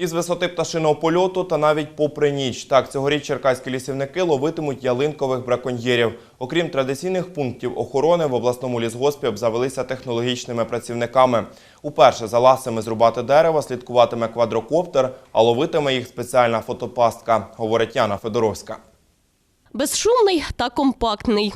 Із висоти пташиного польоту та навіть попри ніч. Так, цьогоріч черкаські лісівники ловитимуть ялинкових браконьєрів. Окрім традиційних пунктів охорони, в обласному лісгоспі обзавелися технологічними працівниками. Уперше за ласами зрубати дерева слідкуватиме квадрокоптер, а ловитиме їх спеціальна фотопастка, говорить Яна Федоровська. Безшумний та компактний.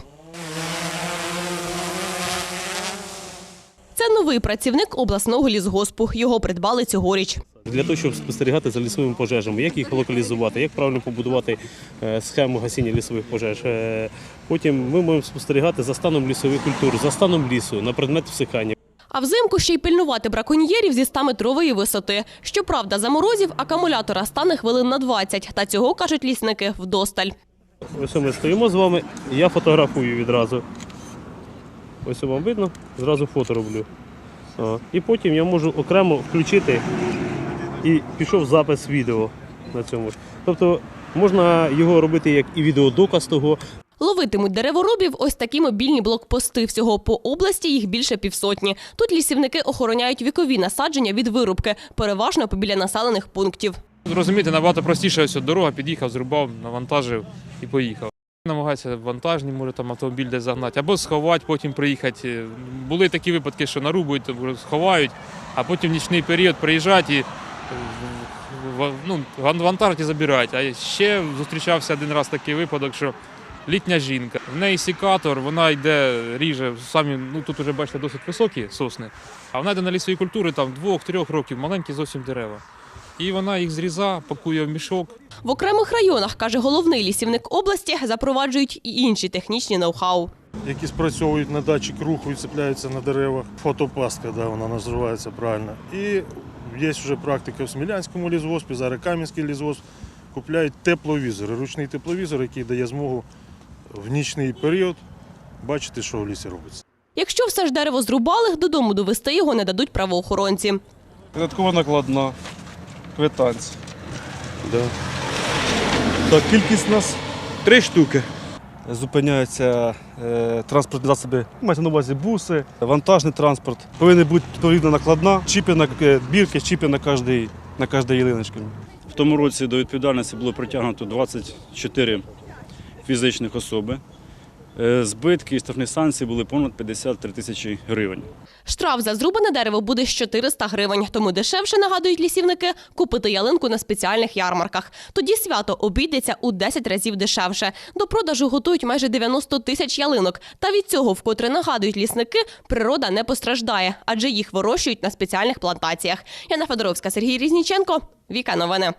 Це новий працівник обласного лісгоспу. Його придбали цьогоріч. Для того, щоб спостерігати за лісовими пожежами, як їх локалізувати, як правильно побудувати е, схему гасіння лісових пожеж. Е, Потім ми можемо спостерігати за станом лісових культур, за станом лісу на предмет всихання. А взимку ще й пильнувати браконьєрів зі 100-метрової висоти. Щоправда, за морозів акумулятора стане хвилин на 20. Та цього, кажуть лісники, вдосталь. Ось ми стоїмо з вами, я фотографую відразу. Ось вам видно, зразу фото роблю. І потім я можу окремо включити і пішов запис відео на цьому. Тобто можна його робити як і відеодоказ того, Ловитимуть дереворубів ось такі мобільні блокпости. Всього по області їх більше півсотні. Тут лісівники охороняють вікові насадження від вирубки, переважно побіля населених пунктів. Розумієте, набагато простіше ось дорога, під'їхав, зрубав, навантажив і поїхав. Намагаються вантажні, може там автомобіль десь загнати, або сховати, потім приїхати. Були такі випадки, що нарубують, сховають, а потім в нічний період приїжджають і ну, ван- вантажать забирають. А ще зустрічався один раз такий випадок, що літня жінка. В неї сікатор, вона йде, ріже самі, ну тут вже бачите, досить високі сосни, а вона йде на лісові культури там двох-трьох років, маленькі зовсім дерева. І вона їх зріза, пакує в мішок. В окремих районах, каже головний лісівник області, запроваджують і інші технічні ноу-хау. які спрацьовують на датчик руху і цепляються на деревах. Фотопастка, да, вона називається правильно. І є вже практика в Смілянському лісгоспі, зараз Кам'янський лісгосп. Купляють тепловізори, ручний тепловізор, який дає змогу в нічний період бачити, що в лісі робиться. Якщо все ж дерево зрубали, додому довести його не дадуть правоохоронці. Додаткова накладна, квитанція. Да. Так, кількість нас Три штуки. Зупиняються е, транспортні засоби, мається на увазі буси, вантажний транспорт. Повинна бути відповідна накладна, чіпи на е, бірки, чіпи на кожній на кожній ялиночці. В тому році до відповідальності було притягнуто 24 фізичних особи. Е, Збитки і штрафні санкції були понад 53 тисячі гривень. Штраф за зрубане дерево буде з 400 гривень, тому дешевше, нагадують лісівники, купити ялинку на спеціальних ярмарках. Тоді свято обійдеться у 10 разів дешевше. До продажу готують майже 90 тисяч ялинок. Та від цього, вкотре нагадують лісники, природа не постраждає, адже їх вирощують на спеціальних плантаціях. Яна Федоровська, Сергій Різніченко, Віка Новини.